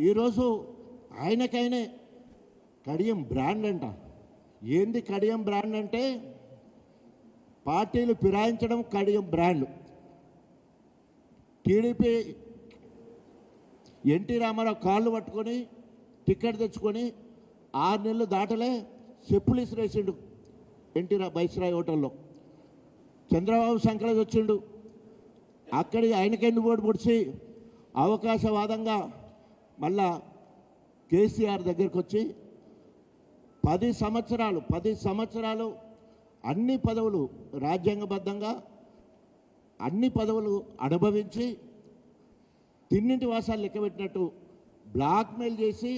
ఈరోజు ఆయనకైనే కడియం బ్రాండ్ అంట. ఏంది కడియం బ్రాండ్ అంటే? పార్టీలు ఫిరాయించడం Kadiyam brand. TDP NT Ramarao కాళ్ళు పట్టుకొని టికెట్ తెచ్చుకొని ఆరు నెలలు దాటలే చెప్పులు ఇసిరేసిండు ఎన్టీ రా బైస్రాయ్ హోటల్లో. చంద్రబాబు శంకరాజ్ వచ్చిండు. అక్కడికి ఆయనకెందుకు ఓటు పొడిచి అవకాశవాదంగా మళ్ళా కేసీఆర్ దగ్గరకు వచ్చి పది సంవత్సరాలు పది సంవత్సరాలు అన్ని పదవులు రాజ్యాంగబద్ధంగా అన్ని పదవులు అనుభవించి తిన్నింటి వాసాలు లెక్కబెట్టినట్టు బ్లాక్మెయిల్ చేసి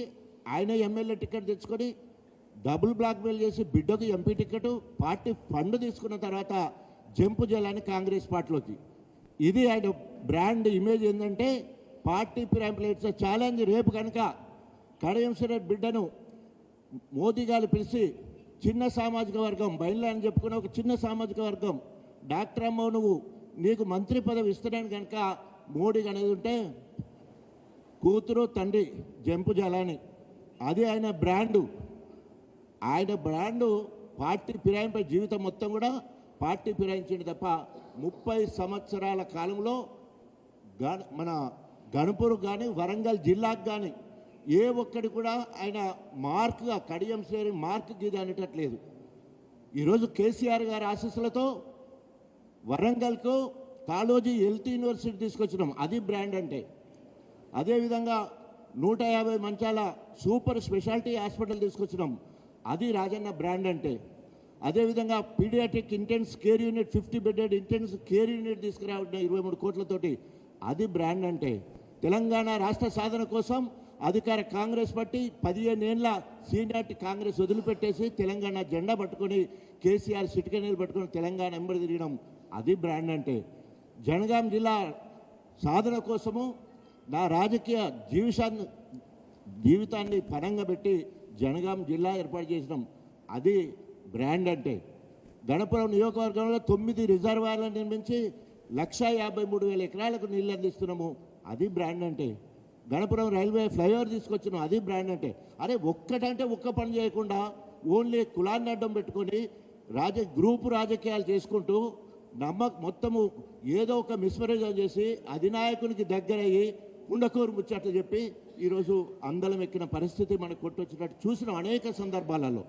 ఆయన ఎమ్మెల్యే టికెట్ తెచ్చుకొని డబుల్ బ్లాక్మెయిల్ చేసి బిడ్డకు ఎంపీ టికెట్ పార్టీ ఫండ్ తీసుకున్న తర్వాత జంపు చేయాలని కాంగ్రెస్ పార్టీలోకి. ఇది ఆయన బ్రాండ్ ఇమేజ్ ఏంటంటే పార్టీ ప్లాంప్లెట్స్ ఛాలెంజ్ రేపు కనుక కడయం బిడ్డను మోదీ గారు పిలిచి చిన్న సామాజిక వర్గం బయలుదేరి అని చెప్పుకునే ఒక చిన్న సామాజిక వర్గం డాక్టర్ అమ్మ నువ్వు నీకు మంత్రి పదవి ఇస్తున్నాను కనుక మోడీ అనేది ఉంటే కూతురు తండ్రి జంపు జలాని. అది ఆయన బ్రాండు. ఆయన బ్రాండు పార్టీ ఫిరాయింపై జీవితం మొత్తం కూడా పార్టీ ఫిరాయించింది తప్ప ముప్పై సంవత్సరాల కాలంలో మన గణపూర్ కానీ వరంగల్ జిల్లాకు కానీ ఏ ఒక్కడి కూడా ఆయన మార్క్గా కడియం సేరి మార్క్ గీది అనేటట్లేదు. ఈరోజు కేసీఆర్ గారి ఆశీస్సులతో వరంగల్కు కాళోజీ హెల్త్ యూనివర్సిటీ తీసుకొచ్చినాం. అది బ్రాండ్ అంటే. అదేవిధంగా నూట యాభై మంచాల సూపర్ స్పెషాలిటీ హాస్పిటల్ తీసుకొచ్చినాం. అది రాజన్న బ్రాండ్ అంటే. అదేవిధంగా paediatric intensive care unit fifty bedded intensive care unit తీసుకురావడం ఇరవై మూడు కోట్లతోటి అది బ్రాండ్ అంటే. తెలంగాణ రాష్ట్ర సాధన కోసం అధికార కాంగ్రెస్ పార్టీ పదిహేను ఏళ్ళ సీనియార్టీ కాంగ్రెస్ వదిలిపెట్టేసి తెలంగాణ జెండా పట్టుకొని కేసీఆర్ సిటిక నీళ్ళు పట్టుకొని తెలంగాణ ఎంబడి తిరగడం అది బ్రాండ్ అంటే. జనగాం జిల్లా సాధన కోసము నా రాజకీయ జీవితాన్ని జీవితాన్ని పరంగా పెట్టి జనగాం జిల్లా ఏర్పాటు చేసినాం. అది బ్రాండ్ అంటే. గణపురం నియోజకవర్గంలో తొమ్మిది రిజర్వాయర్లను నిర్మించి లక్ష యాభై మూడు వేల ఎకరాలకు నీళ్ళు అందిస్తున్నాము. అది బ్రాండ్ అంటే. గణపురం రైల్వే ఫ్లైఓవర్ తీసుకొచ్చినాం అది బ్రాండ్ అంటే. అరే ఒక్కటంటే ఒక్క పని చేయకుండా ఓన్లీ కులాన్ని అడ్డం పెట్టుకొని రాజ గ్రూపు రాజకీయాలు చేసుకుంటూ నమ్మక మొత్తము ఏదో ఒక మిస్మరేజం చేసి అధినాయకునికి దగ్గరయ్యి ఉండకూరు ముచ్చట్లు చెప్పి ఈరోజు అందలం ఎక్కిన పరిస్థితి మనకు కొట్టొచ్చినట్టు చూసిన అనేక సందర్భాలలో.